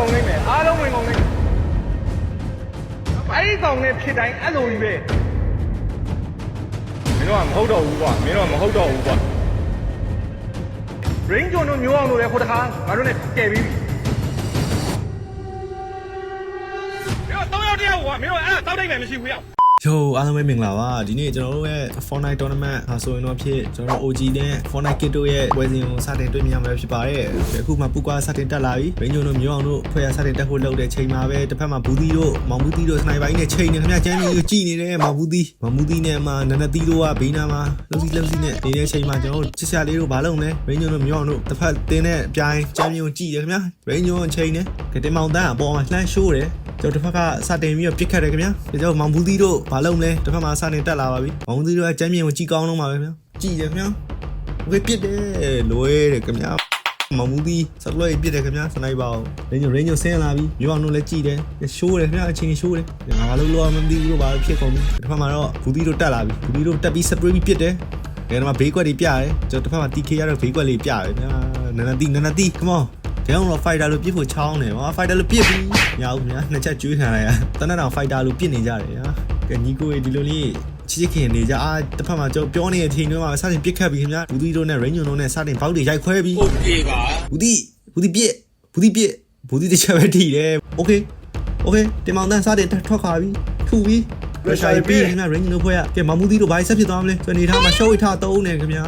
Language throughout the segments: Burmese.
ကုန်နေမယ်အားလုံးဝင်ကုန်နေမယ်အဲ့ဒီကောင်နဲ့ဖြစ်တိုင်းအဲ့လိုကြီးပဲမင်းတို့ကမဟုတ်တော့ဘူးကွာမင်းတို့ကမဟုတ်တော့ဘူးကွာ range ကျွန်တော်မျိုးအောင်လို့လေဟိုတခါငါတို့နဲ့ကဲပြီးပြီမင်းတို့တော့ရောက်တယောက်ကွာမင်းတို့အဲ့ဒါတောက်တိတ်ပဲမရှိဘူးရောက် Yo အားလုံးပဲမင်္ဂလာပါဒီနေ့ကျွန်တော်တို့ရဲ့ Fortnite Tournament ဟာဆိုရင်တော့ဖြစ်ကျွန်တော်တို့ OG နဲ့ Fortnite Kit တို့ရဲ့ပွဲစဉ်ကိုစတင်တွေ့မြင်ရမှာဖြစ်ပါတယ်အခုမှပူကွာစတင်တက်လာပြီဘင်းညုံတို့မျိုးအောင်တို့ဖွဲ့ရစတင်တက်ဖို့လုပ်တဲ့ချိန်မှာပဲတစ်ဖက်မှာဘူးသီးတို့မောင်ဘူးသီးတို့စနိုက်ပိုင်းနဲ့ချိန်နေခင်ဗျာကျန်းကြီးကိုကြည်နေတယ်မောင်ဘူးသီးမောင်ဘူးသီးနဲ့မှနနသီးတို့ကဘေးနာမှာလှုပ်စီလှုပ်စီနဲ့နေတဲ့ချိန်မှာကျွန်တော်တို့ချစ်ချလေးတို့ဘာလုပ်လဲဘင်းညုံတို့မျိုးအောင်တို့တစ်ဖက်တင်းတဲ့အပြိုင်ကျန်းကြီးကိုကြည်တယ်ခင်ဗျာဘင်းညုံချိန်နေကတင်မောင်တန်းအပေါ်မှာလှမ်းရှိုးတယ် ကျွန်တော်တစ်ဖက်ကစတင်ပြီးတော့ပြစ်ခတ်တယ်ခင်ဗျာကျွန်တော်မောင်ဘူးသီးတို့ဘာလုပ်မလဲတစ်ဖက်မှာစတင်တက်လာပါပြီမောင်ဘူးသီးတို့ကကျမ်းမြင်ကိုကြည်ကောင်းတော့မှာပဲခင်ဗျာကြည်တယ်ခင်ဗျာဝေးပြစ်တယ်လွဲတယ်ခင်ဗျာမောင်မူဒီစကလွဲပြစ်တယ်ခင်ဗျာစနိုက်ပါအောင်ရင်းညိုရင်းညိုဆင်းလာပြီမြို့အောင်တို့လည်းကြည်တယ်ရှိုးတယ်ခင်ဗျာအချင်းရှိုးတယ်ငါဘာလို့လောမသိဘူးလို့ဘာဖြစ်ကုန်ပြီတစ်ဖက်မှာတော့ဘူးသီးတို့တက်လာပြီဘူးသီးတို့တက်ပြီးစပရေးပြီးပြစ်တယ်ငါတို့မှာဘေးကွက်တွေပြရတယ်ကျွန်တော်တစ်ဖက်မှာ TK ရတော့ဘေးကွက်လေးပြရတယ်နာနာတီနာနာတီ come on ။ဂျန်ကတော့ fighter လို့ပြစ်ဖို့ချောင်းတယ်။ဟာ fighter လို့ပြစ်ပြီ။ရအောင်ညာနှစ်ချက်ကျွေးခံလိုက်ရ။တနက်တောင် fighter လို့ပြစ်နေကြတယ်ညာ။ကဲညီကိုရေဒီလိုလေးချစ်ချစ်ခင်နေကြအာတစ်ဖက်မှာကြောပြောနေတဲ့အချိန်တွေမှာစတင်ပြစ်ခတ်ပြီးခင်ဗျာ။ဘူတီတို့နဲ့ range တို့နဲ့စတင်ပေါက်တွေရိုက်ခွဲပြီး။ Okay ပါ။ဘူတီဘူတီပြစ်ဘူတီပြစ်ဘူတီတစ်ချက်ပဲထိတယ်။ Okay Okay တင်မောင်တန်းစတင်ထွက်ခါပြီးထူပြီး pressure ပြီးခင်ဗျာ range တို့ဖွဲ့ရကဲမမူသီတို့ဘာဆက်ဖြစ်သွားမလဲဆိုနေထားမှာ show ဝိထားသုံးနေခင်ဗျာ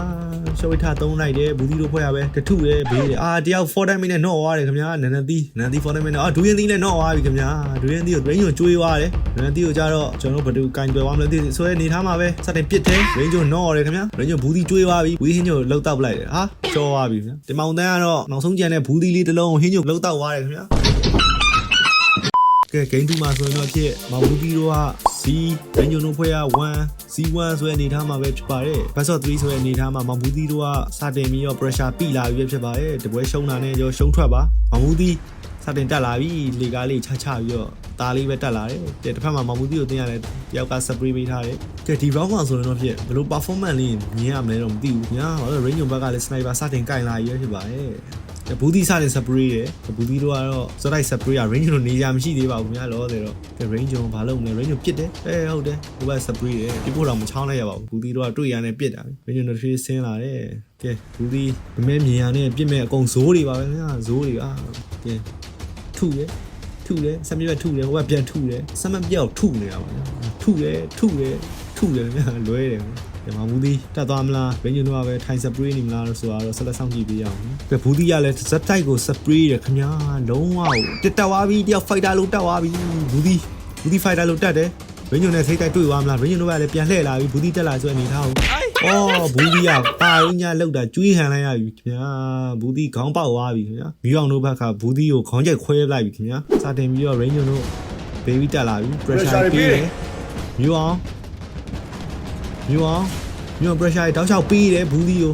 ရှောဝိထသုံးလိုက်တယ်ဘူးသီတို့ဖွဲ့ရပဲတထုရဲဘေးတယ်အာတယောက်4 time နဲ့နော့သွားတယ်ခင်ဗျာနန်နသီနန်သီ4 time နဲ့အာဒူရင်သီနဲ့နော့သွားပြီခင်ဗျာဒူရင်သီကို range ကိုကျွေးသွားတယ်နန်သီကိုကြတော့ကျွန်တော်ဘယ်သူကင်တွယ်သွားမလဲသိဆိုရဲနေထားမှာပဲစတင်ပစ်တယ် range ကိုနော့ရတယ်ခင်ဗျာ range ကိုဘူးသီကျွေးသွားပြီဘူးဟင်းညိုလှုပ်တောက်ပလိုက်တယ်ဟာချောသွားပြီခင်ဗျာတင်မောင်တန်းကတော့နောက်ဆုံးကြံတဲ့ဘူးသီလေးတစ်လုံးကိုဟင်းညိုလှုပ်တောက်သွားတယ်ခင်ဗျာကဲ game 2မှာဆိုရင်တော့ဖြစ်မောင်ဘူးသီတို့က C ဘန်ဂျိုနိုဖွဲ့ရ1 C1 ဆိုတဲ့အနေထားမှာပဲဖြစ်ပါတယ်။ Best of 3ဆိုတဲ့အနေထားမှာမောင်ဘူးသီတို့ကစတင်ပြီးတော့ pressure ပိလာပြီးဖြစ်ပါတယ်။တပွဲရှုံးတာနဲ့ကျော်ရှုံးထွက်ပါ။မောင်ဘူးသီစတင်တက်လာပြီလေကားလေးချချပြီးတော့ตาလေးပဲတက်လာတယ်။တဲ့တစ်ဖက်မှာမောင်ဘူးသီကိုတင်ရတယ်တယောက်က spray ပေးထားတယ်။ကဲဒီ round မှာဆိုရင်တော့ဖြစ်ဘယ်လို performance လေးမြင်ရမလဲတော့မသိဘူး။ညာဟော range ဘက်ကလည်း sniper စတင်ကင်လာပြီးဖြစ်ပါတယ်။ ဘူးဒီစတဲ့ spray ရယ်ဘူးဒီတို့ကတော့စတိုက် spray က range လို့နေကြမရှိသေးပါဘူးခင်ဗျာလောတယ်တော့ကဲ range ကိုဘာလုပ်မလဲ range ကိုပစ်တယ်အဲဟုတ်တယ်ဟိုဘက် spray ရယ်ပြဖို့တော့မချောင်းလိုက်ရပါဘူးဘူးဒီတို့ကတွေ့ရနဲ့ပစ်တာ range တို့တစ်ဆင်းလာတယ်ကဲဘူးဒီမမဲမြင်ရနဲ့ပြစ်မဲ့အကုန်ဇိုးတွေပါပဲခင်ဗျာဇိုးတွေอ่ะကဲထုရယ်ထုတယ်စမြက်ထုတယ်ဟိုကပြန်ထုတယ်စမပြောက်ထုနေတာပါထုတယ်ထုတယ်ထုတယ်ခင်ဗျာလွဲတယ် ဒီမှာဘူးဒီတက်သွားမလားဘင်းညွန်းတော့ပဲထိုင်စပရေးနေမလားလို့ဆိုတော့ဆက်လက်ဆောင်ကြည့်ပေးရအောင်။ကဲဘူးဒီကလည်းဇက်တိုက်ကိုစပရေးရခင်ဗျာလုံးဝတက်တက်သွားပြီတယောက်ဖိုက်တာလို့တက်သွားပြီဘူးဒီဘူးဒီဖိုက်တာလို့တက်တယ်ဘင်းညွန်းနဲ့ထိတ်တိုက်တွေ့သွားမလားဘင်းညွန်းတို့ကလည်းပြန်လှည့်လာပြီဘူးဒီတက်လာဆိုအနေထားအောင်။အော်ဘူးဒီကပါရင်းညလောက်တာကျွေးဟန်လိုက်ရပြီခင်ဗျာဘူးဒီခေါင်းပေါက်သွားပြီခင်ဗျာမီးအောင်တို့ဘက်ကဘူးဒီကိုခေါင်းကျက်ခွဲလိုက်ပြီခင်ဗျာစတင်ပြီးတော့ range တို့ baby တက်လာပြီ pressure ပေးတယ်မီးအောင် မီးအောင်ညော pressure တောက်လျှောက်ပေးတယ်ဘူးဒီကို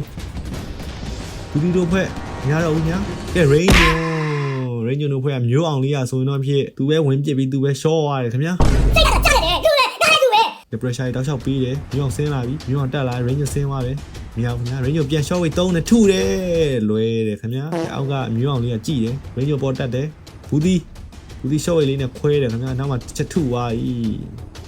ဘူးဒီတို့ဖက်ညာတော့ဦးညာကဲ range ညို range တို့ဖက်ကမျိုးအောင်လေးอ่ะဆိုရင်တော့ဖြစ်သူပဲဝင်ပစ်ပြီးသူပဲ short သွားတယ်ခင်ဗျာစိတ်ကတော့ကြားတယ်တူတယ်နားလည်းတူပဲဒီ pressure တောက်လျှောက်ပေးတယ်မျိုးအောင်ဆင်းလာပြီမျိုးအောင်တက်လာ range ဆင်းသွားတယ်မြောင်ခင်ဗျာ range ပြန် short ဝေး3နဲ့ထုတယ်လွဲတယ်ခင်ဗျာအောက်ကမျိုးအောင်လေးကကြည်တယ် range ပေါ်တက်တယ်ဘူးဒီဘူးဒီ short ဝေးလေးနဲ့ခွဲတယ်ခင်ဗျာနောက်မှချက်ထုသွားပြီ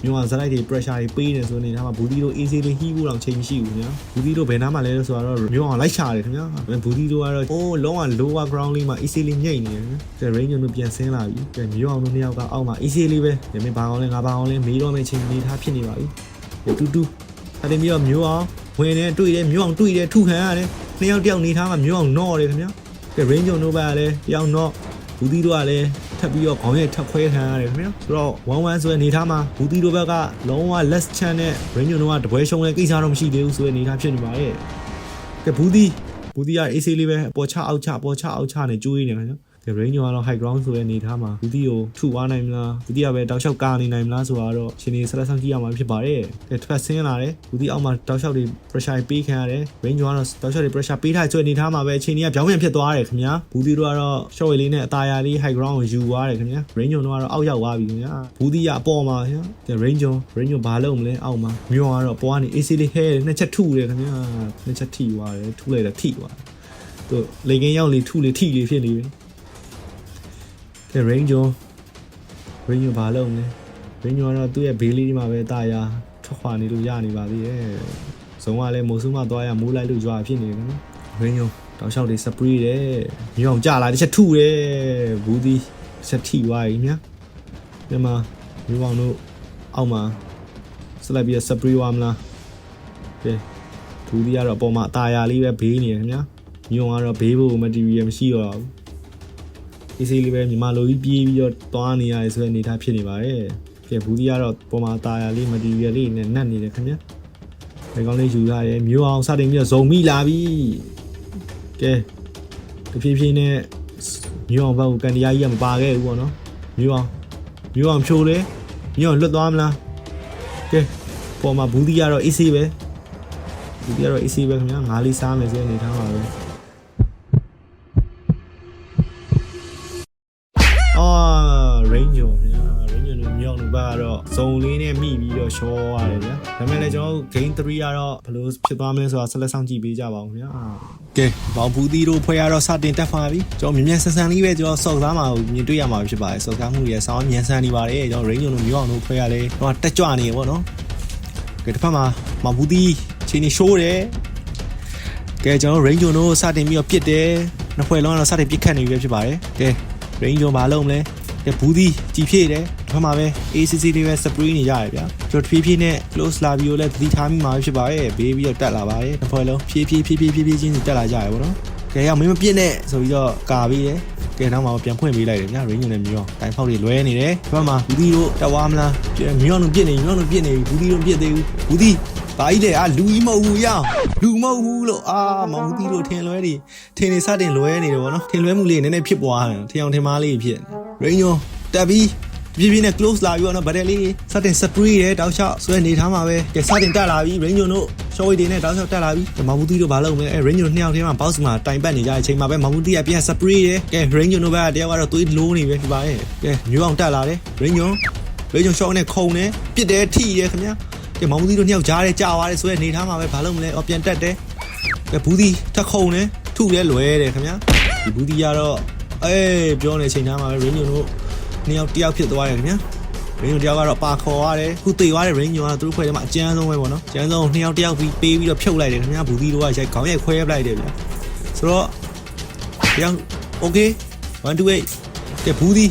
မျိုးအောင်ဇလိုက်တွေ pressure တွေပေးနေဆိုနေဒါမှဘူးဒီတို့ AC လေးဟီးဖို့တော့ချိန်မရှိဘူးခင်ဗျာဘူးဒီတို့ဘယ်နားမှာလဲလို့ဆိုတော့မျိုးအောင်လိုက်ချတယ်ခင်ဗျာဘူးဒီတို့ကတော့အိုးလုံးဝ lower ground လေးမှာ AC လေးညိတ်နေတယ်ကဲ range တို့ပြန်ဆင်းလာပြီကဲမျိုးအောင်တို့နှစ်ယောက်ကအောက်မှာ AC လေးပဲဒါပေမဲ့ဘာအောင်လဲငါဘာအောင်လဲမေးတော့မယ့်ချိန်နေထားဖြစ်နေပါပြီတူတူအဲ့ဒီမျိုးမျိုးအောင်ဝင်နေတွေ့တယ်မျိုးအောင်တွေ့တယ်ထုခံရတယ်နှစ်ယောက်တယောက်နေထားမှာမျိုးအောင်နော့တယ်ခင်ဗျာကဲ range တို့ဘက်ကလည်းတယောက်နော့ဘူးဒီတို့ကလည်း ထပ်ပြီးတော့ခေါင်းရဲ့ထပ်ခွဲခံရတယ်ခင်ဗျာဆိုတော့1-1ဆိုတဲ့အနေထားမှာဘူးဒီတို့ဘက်ကလုံးဝ less chance နဲ့ range တို့ကတပွဲရှုံးတဲ့ကိစ္စတော့မရှိသေးဘူးဆိုတဲ့အနေထားဖြစ်နေပါတယ်ကဲဘူးဒီဘူးဒီက AC လေးပဲပေါ်ချအောက်ချပေါ်ချအောက်ချနဲ့ကျွေးနေတယ်ခင်ဗျာ ဒီ range ကတော့ high ground ဆိုတဲ့အနေထားမှာဘူးဒီကိုထုသွားနိုင်မလားဘူးဒီကပဲတောက်လျှောက်ကာနေနိုင်မလားဆိုတာတော့ရှင်နေဆက်လက်ဆောင်ကြည့်ရမှာဖြစ်ပါတယ်။ကဲတစ်ဖက်ဆင်းလာတယ်ဘူးဒီအောက်မှာတောက်လျှောက်တွေ pressure ပေးခံရတယ် range ကတော့တောက်လျှောက်တွေ pressure ပေးထားတဲ့အနေထားမှာပဲအချိန်ကြီးကပြောင်းပြန်ဖြစ်သွားတယ်ခင်ဗျာဘူးဒီတို့ကတော့ short way လေးနဲ့အသာရလေး high ground ကိုယူသွားတယ်ခင်ဗျာ range တို့ကတော့အောက်ရောက်သွားပြီခင်ဗျာဘူးဒီကအပေါ်မှာခင်ဗျာကဲ range range ဘာလုပ်မလဲအောက်မှာမြို့ကတော့ပေါ်ကနေ AC လေးဟဲတယ်နှစ်ချက်ထုတယ်ခင်ဗျာနှစ်ချက်ထိသွားတယ်ထုလိုက်တာထိသွားတယ်သူလေကင်းရောက်လေထုလေထိလေဖြစ်နေပြီ ကဲ range ကျော် range ကျော်ဘာလုပ်လဲ range ကျော်ကတော့သူ့ရဲ့ဘေးလေးဒီမှာပဲတာယာထွက်ခွာနေလို့ရနေပါသေးတယ်ဇုံကလည်းမိုးဆူမသွားရမိုးလိုက်လို့ကြွားဖြစ်နေတယ်နော် range ကျော်တောက်လျှောက်တွေ spray တယ်မြေအောင်ကြလာတစ်ချက်ထုတယ်ဘူးဒီတစ်ချက်ထိသွားပြီမြာဒီမှာမြေအောင်တို့အောက်မှာဆက်လိုက်ပြီး spray ဝါမလားကဲဘူးဒီကတော့အပေါ်မှာတာယာလေးပဲဘေးနေတယ်ခင်ဗျာမြေအောင်ကတော့ဘေးဖို့ material မရှိတော့ဘူး အေးဆေးလေးပဲမြန်မာလိုကြီးပြေးပြီးတော့တွားနေရတယ်ဆိုတဲ့အနေအထားဖြစ်နေပါတယ်။ကဲဘူးဒီကတော့ပေါ်မှာတာယာလေး material လေးနဲ့နတ်နေတယ်ခင်ဗျာ။ဒီကောင်းလေးယူရတယ်မျိုးအောင်စတင်ပြီးတော့ဇုံမိလာပြီ။ကဲတဖြည်းဖြည်းနဲ့မျိုးအောင်ဘက်ကိုကန်တရားကြီးကမပါခဲ့ဘူးပေါ့နော်။မျိုးအောင်မျိုးအောင်ဖြိုးလေမျိုးအောင်လွတ်သွားမလား။ကဲပေါ်မှာဘူးဒီကတော့အေးဆေးပဲ။ဘူးဒီကတော့အေးဆေးပဲခင်ဗျာ။ငါးလေးစားမယ်ဆိုတဲ့အနေအထားပါပဲ။ ဇုံလေးနဲ့မိပြီးတော့ရှောရတယ်ဗျာဒါပေမဲ့လည်းကျွန်တော်တို့ game 3ကတော့ဘယ်လိုဖြစ်သွားမလဲဆိုတာဆက်လက်ဆောင်ကြည့်ပေးကြပါဦးဗျာကဲဘောင်ဘူးသီးတို့ဖွဲ့ရတော့စတင်တက်ပါပြီကျွန်တော်မြင်မြန်ဆန်ဆန်လေးပဲကျွန်တော်စောက်သားမှာမြင်တွေ့ရမှာဖြစ်ပါတယ်စောက်သားမှုရဲ့ဆောင်းမြန်ဆန်နေပါတယ်ကျွန်တော် range တို့မြောက်တို့ဖွဲ့ရလဲတော့တက်ကြွနေရပေါ့နော်ကဲတစ်ဖက်မှာမောင်ဘူးသီးချိန်နေရှိုးတယ်ကဲကျွန်တော် range တို့စတင်ပြီးတော့ပြစ်တယ်နှစ်ဖွဲ့လုံးကတော့စတင်ပြစ်ခတ်နေပြီဖြစ်ပါတယ်ကဲ range ကျော်မလုံးမလဲကဲ ဘူးဒီကြည်ဖြည့်တယ်ဒီမှာပဲ ACC လေးပဲ spray နေရတယ်ဗျာကျွန်တော်ဖြည်းဖြည်းနဲ့ close လာပြီးတော့လည်းသတိထားမိမှာဖြစ်ပါရဲ့ဘေးပြီးတော့တက်လာပါရဲ့တစ်ဖွဲ့လုံးဖြည်းဖြည်းဖြည်းဖြည်းဖြည်းဖြည်းချင်းစီတက်လာကြရပါတော့ကဲရောက်မင်းမပြစ်နဲ့ဆိုပြီးတော့ကာပြီးတယ်ကဲနောက်မှပြန်ဖွင့်ပေးလိုက်တယ်ဗျာ range နဲ့မျိုးတိုင်ဖောက်တွေလွဲနေတယ်ဒီဘက်မှာဘူးဒီတို့တက်သွားမလားမျိုးတို့ပြစ်နေမျိုးတို့ပြစ်နေဘူးဒီတို့ပြစ်သေးဘူးဘူးဒီ ဘာကြီးလဲအာလူကြီးမဟုတ်ဘူးရအောင်လူမဟုတ်ဘူးလို့အာမောင်ဘူးတို့ထင်လွဲနေထင်နေစတင်လွဲနေတယ်ဗောနော်ထင်လွဲမှုလေးနည်းနည်းဖြစ်ပွားတယ်ထင်အောင်ထင်မားလေးဖြစ်နေ range ရောတက်ပြီးပြပြနဲ့ close လာပြီးတော့နော်ဗတ်တယ်လေးစတင် spray တယ်တောက်လျှောက်ဆွဲနေထားမှာပဲကဲစတင်တက်လာပြီး range တို့ short weight တွေနဲ့တောက်လျှောက်တက်လာပြီးမောင်ဘူးတို့ဘာလုပ်မလဲအဲ range တို့နှစ်ယောက်ထဲမှာ box မှာတိုင်ပတ်နေကြတဲ့အချိန်မှာပဲမောင်ဘူးကပြန် spray တယ်ကဲ range တို့ဘက်ကတယောက်ကတော့သွေးလိုးနေပဲဖြစ်ပါရဲ့ကဲမျိုးအောင်တက်လာတယ် range တို့ range တို့ short နဲ့ခုံတယ်ပြစ်တယ်ထိတယ်ခင်ဗျာ ကဲမောင်ဘူးတို့နှစ်ယောက်ကြားတယ်ကြာသွားတယ်ဆိုရဲနေထားမှာပဲဘာလုပ်မလဲအော်ပြန်တက်တယ်ကဲဘူးဒီထက်ခုံတယ်ထုလဲလွဲတယ်ခင်ဗျာဒီဘူးဒီကတော့အေးပြောနေချိန်သားမှာပဲ range တို့နှစ်ယောက်တယောက်ဖြစ်သွားတယ်ခင်ဗျာရင်းညတယောက်ကတော့ပါခေါ်ရတယ်ခုတေသွားတဲ့ရင်းညကသူတို့ဖွဲ့ထဲမှာအကျန်းဆုံးပဲပေါ့နော်အကျန်းဆုံးနှစ်ယောက်တယောက်ပြီးပေးပြီးတော့ဖြုတ်လိုက်တယ်ခင်ဗျာဘူးသီးတို့ကရိုက်ခေါင်းရိုက်ခွဲပလိုက်တယ်ဗျာဆိုတော့တယောက် okay 128ကဲဘူးသီး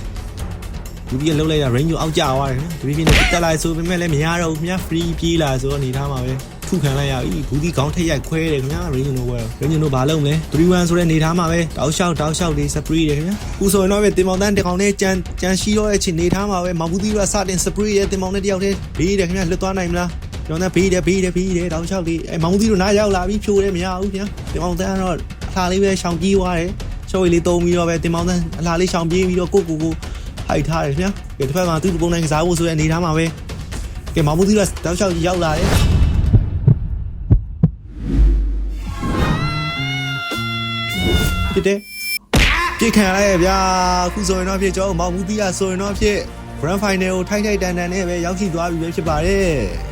ဘူးသီးကလှုပ်လိုက်တာ range ကိုအောက်ကျသွားတယ်ခင်ဗျာဒီပြင်းနဲ့တက်လိုက်ဆိုပေမဲ့လည်းမရတော့ဘူးခင်ဗျာ free ပြေးလာဆိုတော့အနေထားမှာပဲထုခံလိုက်ရပြီဘူးသီးခေါင်းထိတ်ရိုက်ခွဲတယ်ခင်ဗျာ range တို့ဘွယ် range တို့ဘာလုပ်မလဲ3-1ဆိုတဲ့အနေထားမှာပဲတောက်လျှောက်တောက်လျှောက်လေး spray တယ်ခင်ဗျာခုဆိုရင်တော့ပဲတင်မောင်တန်းတကောင်နဲ့ကြမ်းကြမ်းရှိတော့တဲ့အချိန်နေထားမှာပဲမောင်ဘူးသီးကစတင် spray တယ်တင်မောင်နဲ့တယောက်တည်းဘေးတယ်ခင်ဗျာလွတ်သွားနိုင်မလားကျွန်တော်ဘေးတယ်ဘေးတယ်ဘေးတယ်တောက်လျှောက်လေးအဲမောင်ဘူးသီးတို့နားရောက်လာပြီဖြိုးတယ်မရဘူးခင်ဗျာတင်မောင်တန်းကတော့အလှလေးပဲရှောင်ပြေးသွားတယ်ချော်ရည်လေးတုံးပြီးတော့ပဲတင်မောင်တန်းအလှလေးရှောင်ပြေးပြီးတော့ကိုကိုကို ဟိုက်ထားတယ်ခင်ဗျာကဲတစ်ဖက်မှာသူ့ပုံနိုင်ကစားဖို့ဆိုတဲ့အနေထားမှာပဲကဲမောင်ဘူးသီးကတောက်လျှောက်ရောက်လာတယ်ဖြစ်တယ်ပြစ်ခံရလိုက်ရဗျာအခုဆိုရင်တော့ဖြစ်ကျောင်းမောင်ဘူးတီးရဆိုရင်တော့ဖြစ် Grand Final ကိုထိုက်ထိုက်တန်တန်နဲ့ပဲရောက်ရှိသွားပြီပဲဖြစ်ပါတယ်